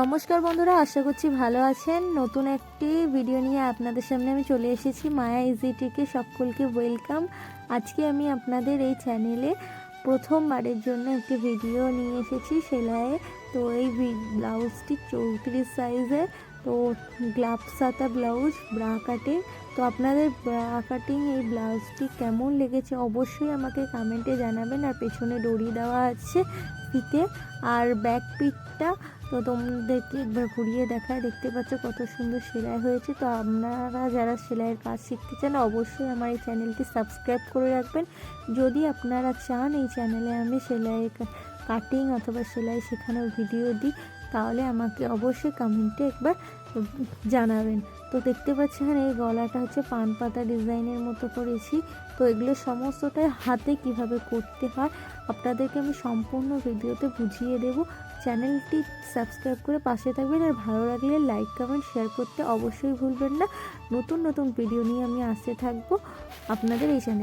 নমস্কার বন্ধুরা, আশা করছি ভালো আছেন। নতুন একটি ভিডিও নিয়ে আপনাদের সামনে আমি চলে এসেছি, মায়া ইজিটিকে সকলকে ওয়েলকাম আজকে আমি আপনাদের এই চ্যানেলে প্রথমবারের জন্য একটি ভিডিও নিয়ে এসেছি সেলাইয়ে তো এই ব্লাউজটি চৌত্রিশ সাইজের তো গ্লাভস সাতা ব্লাউজ ব্রা কাটিং তো আপনাদের ব্রা কাটিং এই ব্লাউজটি কেমন লেগেছে অবশ্যই আমাকে কমেন্টে জানাবেন। আর পেছনে দড়ি দেওয়া আছে ফিতে। আর ব্যাক পিকটা তো তোমাদেরকে একবার ঘুরিয়ে দেখায়, দেখতে পাচ্ছ কত সুন্দর সেলাই হয়েছে। তো আপনারা যারা সেলাইয়ের কাজ শিখতে চান, অবশ্যই আমার এই চ্যানেলটি সাবস্ক্রাইব করে রাখবেন। যদি আপনারা চান এই চ্যানেলে আমি সেলাই কাটিং অথবা সেলাই শেখানোর ভিডিও দিই তাহলে আমাকে অবশ্যই কমেন্টে একবার জানাবেন। তো দেখতে পাচ্ছেন, এই গলাটা হচ্ছে পান পাতা ডিজাইনের মতো করেছি। তো এগুলো সমস্তটাই হাতে কীভাবে করতে হয়, আপনাদেরকে আমি সম্পূর্ণ ভিডিওতে বুঝিয়ে দেব। চ্যানেলটি সাবস্ক্রাইব করে পাশে থাকবেন আর ভালো লাগলে লাইক, কমেন্ট, শেয়ার করতে অবশ্যই ভুলবেন না। নতুন নতুন ভিডিও নিয়ে আমি আসতে থাকব। আপনাদের এই চ্যানেল